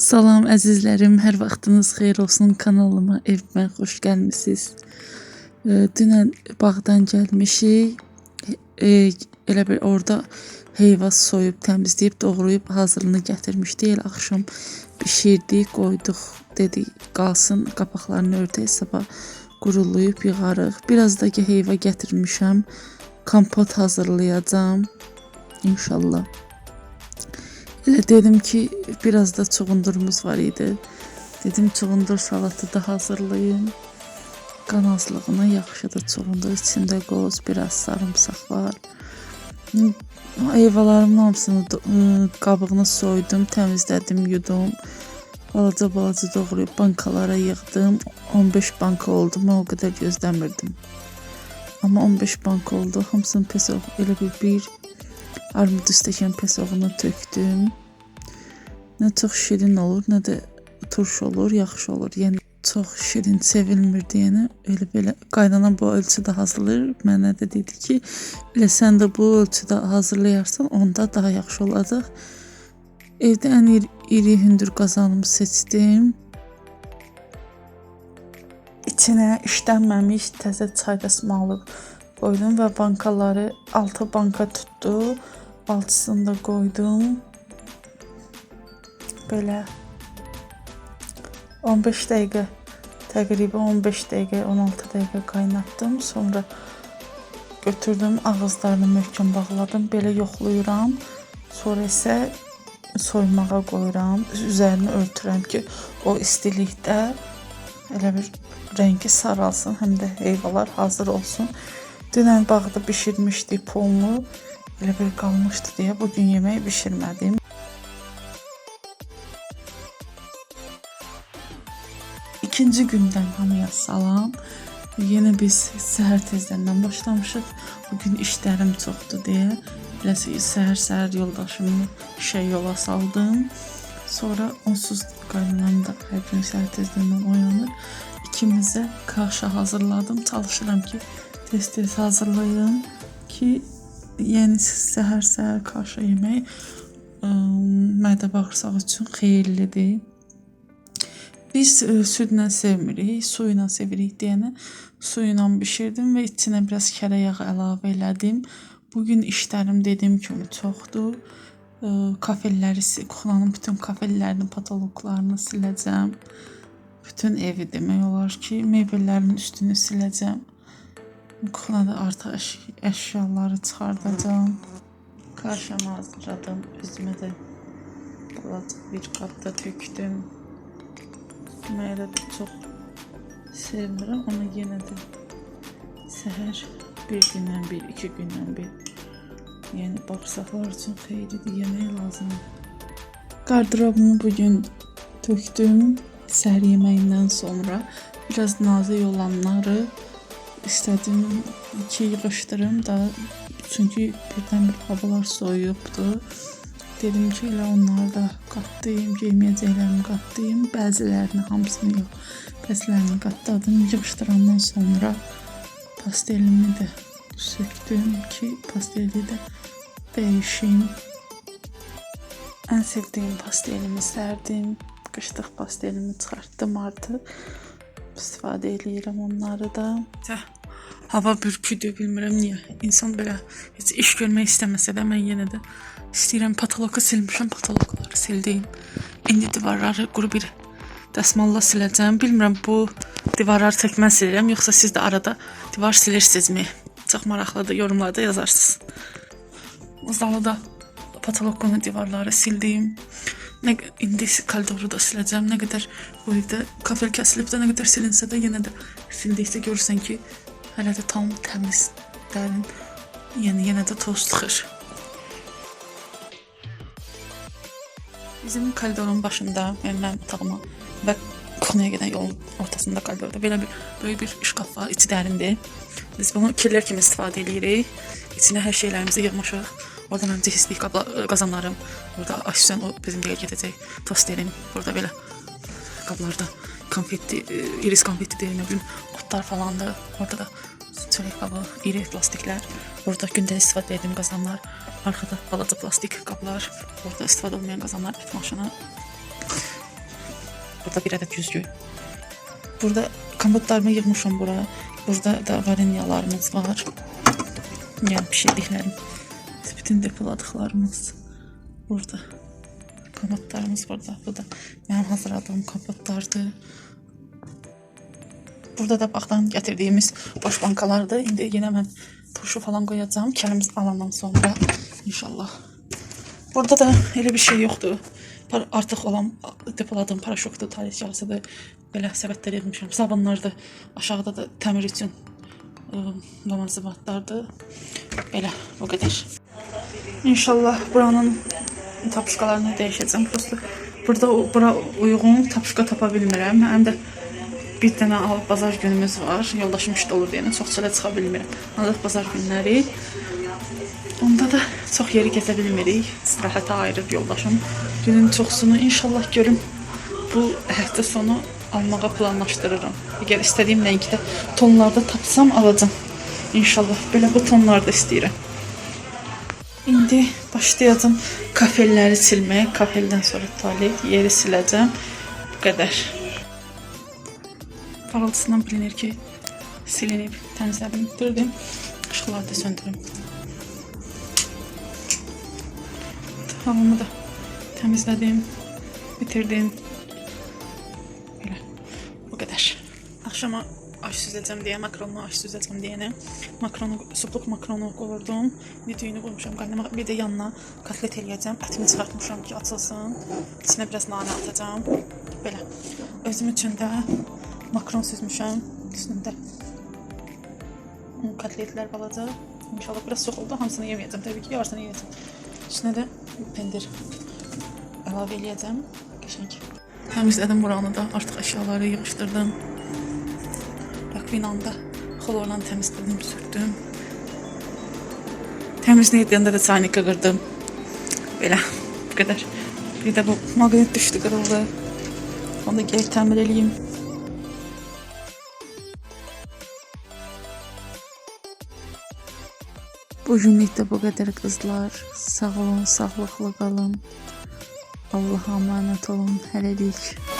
Salam əzizlərim, hər vaxtınız xeyir olsun kanalıma, evimə xoş gəlmisiniz. E, dünən bağdan gəlmişik. E, elə bir orada heyva soyub, təmizləyib, doğrayıb hazırlığını gətirmişdik. Elə axşam bişirdik, qoyduq, dedik qalsın, qapaqlarını örtək, sabah qurulayıb yığarıq. Biraz da ki heyva gətirmişəm. Kompot hazırlayacağam inşallah. Elə dedim ki, biraz da çuğundurumuz var idi. Dedim çuğundur salatı da hazırlayın. Qan azlığına yaxşı da çuğundur. İçində qoz, biraz sarımsaq var. Hı, Heyvalarımın hamısını qabığını soydum, təmizlədim, yudum. Balaca balaca doğrayıb bankalara yığdım. 15 banka oldu. Mən o qədər gözləmirdim. Amma 15 banka oldu. Hamısını pes elə bir bir armud stəkan pesoğunu tökdüm. Nə çox şirin olur, nə də turş olur, yaxşı olur. Yəni çox şirin sevilmir deyənə elə belə qaynana bu ölçüdə hazırlayır. Mənə də dedi ki, elə sən də bu ölçüdə hazırlayarsan, onda daha yaxşı olacaq. Evdə ən iri, iri hündür qazanımı seçdim. İçinə işlənməmiş təzə çay dəsmalı qoydum və bankaları 6 banka tutdu. Alçısını da qoydum. Belə 15 dəqiqə təqribən 15 dəqiqə 16 dəqiqə qaynatdım. Sonra götürdüm ağızlarını möhkəm bağladım. Belə yoxlayıram. Sonra isə soymağa qoyuram. Üzərini örtürəm ki, o istilikdə elə bir rəngi saralsın, həm də heyvalar hazır olsun. Dünən bağda bişirmişdik pulunu. Elə bir qalmışdı deyə bu gün yemək bişirmədim. İkinci gündən hamıya salam. Yenə biz səhər tezdən başlamışıq. Bugün işlərim çoxdur deyə elə səhər-səhər yoldaşımı işə yola saldım. Sonra onsuz qaynanam da hər gün səhər tezdən oyanır. İkimizə kaşa hazırladım. Çalışıram ki, tez-tez hazırlayım ki, yəni səhər-səhər kaşa yemək ə, mədə bağırsaq üçün xeyirlidir. Biz e, südlə sevmirik, su ilə sevirik deyənə su bişirdim və içinə biraz kərə yağı əlavə elədim. Bu gün işlərim dediyim kimi çoxdur. E, Kafelləri, kuxlanın bütün kafellərini, patologlarını siləcəm. Bütün evi demək olar ki, mebellərin üstünü siləcəm. Kuxlada artıq əş əşyaları çıxardacağam. Kaşamı hazırladım. Özümə də balaca bir qapda tökdüm. Mən elə də çox sevmirəm, amma yenə də səhər bir gündən bir, iki gündən bir yəni bağırsaqlar üçün xeyirlidir, yemək lazımdır. Qardırobumu bugün tökdüm səhər yeməyindən sonra. Biraz nazik olanları istədim ki, yığışdırım da çünki birdən-bir havalar soyuyubdu. Dedim ki, elə onları da qatlayım, yeməyəcəklərimi qatlayım. Bəzilərini, hamısını yox, bəzilərini qatladım. Yığışdırandan sonra pastelimi də sökdüm ki, pasteli də dəyişim. Ən sevdiyim pastelimi sərdim. Qışlıq pastelimi çıxartdım artıq. İstifadə eləyirəm onları da. Hava bürküdür, bilmirəm niyə. İnsan belə heç iş görmək istəməsə də mən yenə də istəyirəm patoloqu silmişəm, patoloqları sildim. İndi divarları quru bir dəsmalla siləcəm. Bilmirəm bu divarları tək mən silirəm, yoxsa siz də arada divar silirsinizmi? Çox maraqlıdır, yorumlarda yazarsınız. Zalı da patoloqunu divarları sildim. Q- indi koridoru da siləcəm. Nə qədər bu evdə kafel kəsilib də nə qədər silinsə də yenə də sildikcə görürsən ki, hələ də tam təmiz, dərin. Yəni yenə də toz çıxır. Bizim koridorun başında, yəni mənim otağıma və kuxnyaya gedən yolun ortasında koridorda belə bir böyük bir şkaf var, içi dərindir. Biz bunu killer kimi istifadə edirik. İçinə hər şeylərimizi yığmışıq. Orada mənim cihizlik qabla, qazanlarım. Burada aşsən o bizim deyə gedəcək tosterim. Burada belə qablarda konfetti, e, iris konfetti deyil, nə bilim, otlar falandır. Orada da çörək qabı, iri plastiklər. Burada gündəlik istifadə etdiyim qazanlar. Arkada balaca plastik qablar. Orada istifadə olmayan qazanlar, et maşını. Burada bir adet yüzgü. Burada komodlarımı yığmışam bura. Burada da varenyalarımız var. Yani pişirdiklerim. Bütün depoladıklarımız burada. Komodlarımız burada. Bu da benim hazırladığım komodlardır. Burada da baxdan gətirdiyimiz boş bankalardır. İndi yenə mən turşu falan qoyacağam. Kəlimiz alandan sonra inşallah. Burada da elə bir şey yoxdur. Artıq olan depoladığım paraşokdur, talis yağısıdır. Belə səbətlər yığmışam. Sabunlardır. Aşağıda da təmir üçün domazibatlardır. Belə bu qədər. İnşallah buranın tapışkalarını dəyişəcəm. Prosta burada bura uyğun tapışka tapa bilmirəm. Həm də bir dənə alıb bazar günümüz var. Yoldaşım işdə olur deyənə çox çələ çıxa bilmirəm. Ancaq bazar günləri Onda da çox yeri gəzə bilmirik. İstirahətə ayırıb yoldaşım. Günün çoxsunu inşallah görüm bu həftə sonu almağa planlaşdırıram. Əgər istədiyim rəngdə tonlarda tapsam alacağam. İnşallah belə bu tonlarda istəyirəm. İndi başlayacağım kafelləri silməyə. Kafeldən sonra tualet yeri siləcəm. Bu qədər. Parıltısından bilinir ki, silinib, təmizlədim, bitirdim. Işıqları da söndürüm. Hamamı da təmizlədim, bitirdim. Belə. Bu qədər. Axşama aş süzəcəm deyə, makaronlu aş süzəcəm deyənə makaronu, supluq makaronu qovurdum. İndi düyünü qoymuşam qaynamağa. Bir də yanına kotlet eləyəcəm. Ətimi çıxartmışam ki, açılsın. İçinə biraz nanə atacağam. Belə. Özüm üçün də makaron süzmüşəm. Üstündə kotletlər balaca. İnşallah biraz çox oldu. Hamısını yeməyəcəm. Təbii ki, yarısını yeyəcəm. Üstünə də pendir əlavə eləyəcəm. Qəşəng. Təmizlədim buranı da. Artıq əşyaları yığışdırdım. Rakvinanı da xlorla təmizlədim, söktüm. Təmizləyəndə də çaynika qırdım. Belə. Bu qədər. Bir də bu maqnit düşdü, qırıldı. Onu da geri təmir eləyim. Bugünlük də bu qədər qızlar. Sağ olun, sağlıqlı qalın. Allah'a emanet olun. Hələlik.